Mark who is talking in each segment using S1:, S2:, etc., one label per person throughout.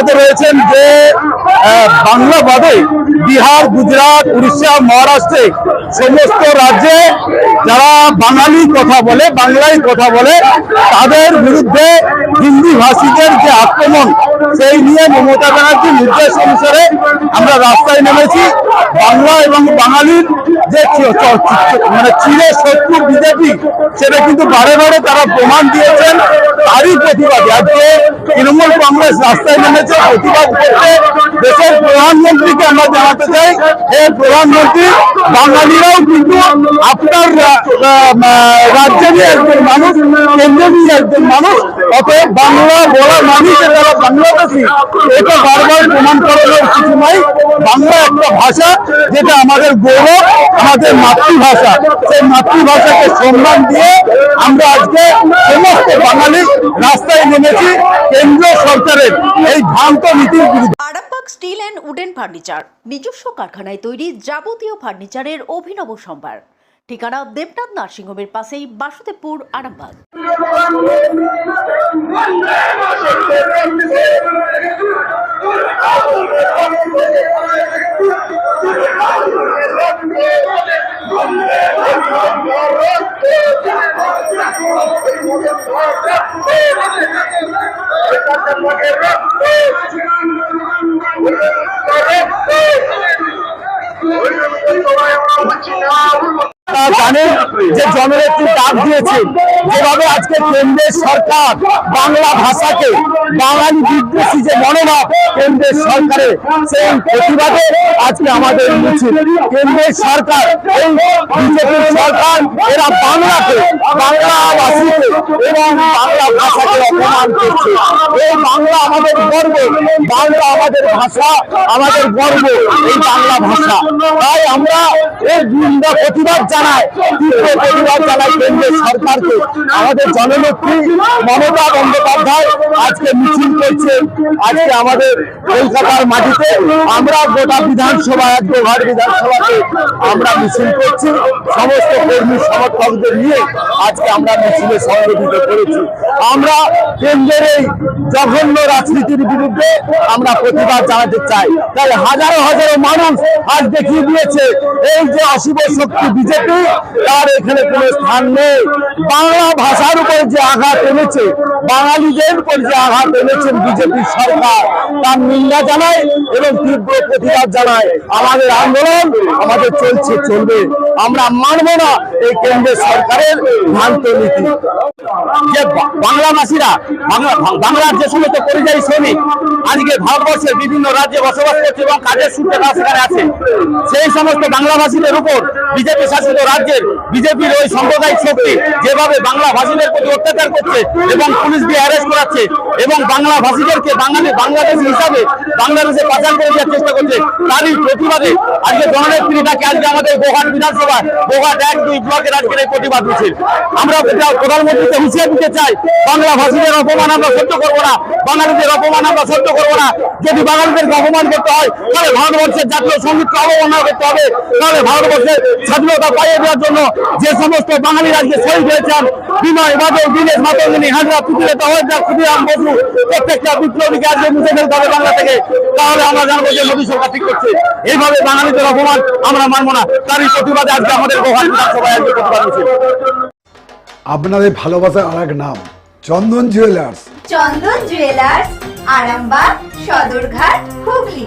S1: অবগত রয়েছেন যে বাংলা বাদে বিহার, গুজরাট, উড়িষ্যা, মহারাষ্ট্রে সমস্ত রাজ্যে যারা বাঙালি কথা বলে বাংলায় কথা বলে, তাদের বিরুদ্ধে হিন্দি যে আক্রমণ সেই নিয়ে মমতা ব্যানার্জির নির্দেশ অনুসারে আমরা রাস্তায় নেমেছি। বাংলা এবং বাঙালির যে মানে চিরে শত্রু বিজেপি সেটা কিন্তু বারে বারে তারা প্রমাণ দিয়েছেন। তারই প্রতিবাদে। আজকে তৃণমূল কংগ্রেস রাস্তায় নেমেছে প্রতিবাদ করতে দেশের প্রধানমন্ত্রীকে আমরা জানাতে চাই। হে প্রধানমন্ত্রী বাঙালিরাও কিন্তু আপনার রা- আহ, রাজ্যেরই একজন মানুষ কেন্দ্রেরই একজন মানুষ অতএব বাংলা বাংলাদেশি, এটা বারবার প্রমাণ কিছু নাই। বাংলা একটা ভাষা যেটা আমাদের গৌরব, আমাদের মাতৃভাষা। সেই মাতৃভাষাকে সম্মান দিয়ে আমরা আজকে সমস্ত বাঙালি রাস্তায় নেমেছি কেন্দ্রীয় সরকারের এই ভ্রান্ত নীতির বিরুদ্ধে।
S2: স্টিল অ্যান্ড উডেন ফার্নিচার, নিজস্ব কারখানায় তৈরি যাবতীয় ফার্নিচারের অভিনব সম্ভার। ঠিকানা দেবনাথ নার্সিংহোমের পাশেই বাসুদেবপুর আরামবাগ
S1: আপনারা জানেন যে জননেত্রী ডাক দিয়েছেন যেভাবে আজকে কেন্দ্রের সরকার বাংলা ভাষাকে, বাঙালি বিদ্বেষী যে মনোভাব কেন্দ্রের সরকারের সেই প্রতিবাদে আজকে আমাদের মিছিল কেন্দ্রের সরকার, এই বিজেপির সরকার, এরা বাংলাকে বাংলাভাষীকে এবং বাংলা ভাষাকে অপমান করছে। এই বাংলা আমাদের গর্ব, বাংলা আমাদের ভাষা, আমাদের গর্ব, এই বাংলা ভাষা। তাই আমরা এর প্রতিবাদ জানাই, তীব্র সরকারকে। আমাদের জননেত্রী মমতা বন্দ্যোপাধ্যায় আজকে মিছিল করছে। আজকে আমাদের কলকাতার মাটিতে আমরা গোটা বিধানসভা আজকে ঘাট বিধানসভাতে আমরা মিছিল করছি। সমস্ত কর্মী সমর্থকদের নিয়ে আজকে আমরা মিছিলে সংগঠিত করেছি। আমরা কেন্দ্রের এই জঘন্য রাজনীতির বিরুদ্ধে আমরা প্রতিবাদ জানাতে চাই। তাই হাজারো হাজারো মানুষ আজ দেখিয়ে দিয়েছে, এই যে অশুভ শক্তি বিজেপি, তার এখানে কোনো স্থান নেই। বাংলা ভাষার উপর যে আঘাত এনেছে, বাঙালিদের উপর যে আঘাত এনেছেন বিজেপি সরকার, তার নিন্দা জানায় এবং তীব্র প্রতিবাদ জানায়। আমাদের আন্দোলন আমাদের চলছে, চলবে। আমরা মানব না এই কেন্দ্রের সরকারের ভ্রান্ত নীতি। যে বা- বাংলাভাষীরা বাংলা বাংলার যে সমস্ত পরিযায়ী শ্রমিক, আজকে ভারতবর্ষের বিভিন্ন রাজ্যে বসবাস করছে এবং কাজের সূত্রে আছে। সেই সমস্ত বাংলাভাষীদের উপর বিজেপি শাসিত রাজ্যের বিজেপির ওই সাম্প্রদায়িক শক্তি যেভাবে বাংলা ভাষীদের প্রতি অত্যাচার করছে এবং পুলিশ দিয়ে অ্যারেস্ট করাচ্ছে এবং বাংলা ভাষীদেরকে বাঙালি, বাংলাদেশি হিসাবে বাংলাদেশে পাচার করে দেওয়ার চেষ্টা করছে, তারই প্রতিবাদে আজকে জননেত্রী ডাকে আজকে আমাদের গোহাট বিধানসভায়, গোহাট এক, দুই ব্লকের আজকের এই প্রতিবাদ মিছিল। আমরা প্রধানমন্ত্রীকে হুঁশিয়ার দিতে চাই বাংলা ভাষীদের অপমান আমরা সহ্য করব না, বাঙালিদের অপমান আমরা সহ্য করব না। যদি বাঙালিদেরকে অপমান করতে হয়, তাহলে ভারতবর্ষের জাতীয় সঙ্গীতকে অবমাননা করতে হবে, তাহলে ভারতবর্ষের স্বাধীনতা পাইয়ে দেওয়ার জন্য যে সমস্ত বাঙালি রাজ্যে শহীদ হয়েছেন বিনয় বাদল দীনেশ মাতঙ্গিনী হাজরা পুতুলে তহরদার ক্ষুদিরাম বসু প্রত্যেকটা বিপ্লবীকে আজকে মুছে ফেলতে হবে বাংলা থেকে তাহলে আমরা জানব যে মোদী সরকার ঠিক করছে। এইভাবে বাঙালিদের অপমান আমরা মানবো না। তারই প্রতিবাদে আজকে আমাদের গোহাট বিধানসভায় আজকে প্রতিবাদ মিছিল
S3: আপনাদের ভালোবাসার আর এক নাম চন্দন জুয়েলার্স।
S4: চন্দন জুয়েলার্স আরামবাগ সদরঘাট হুগলি।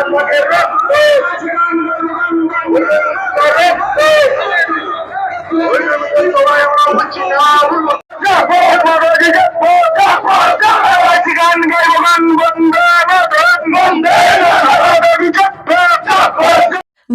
S5: রক্ত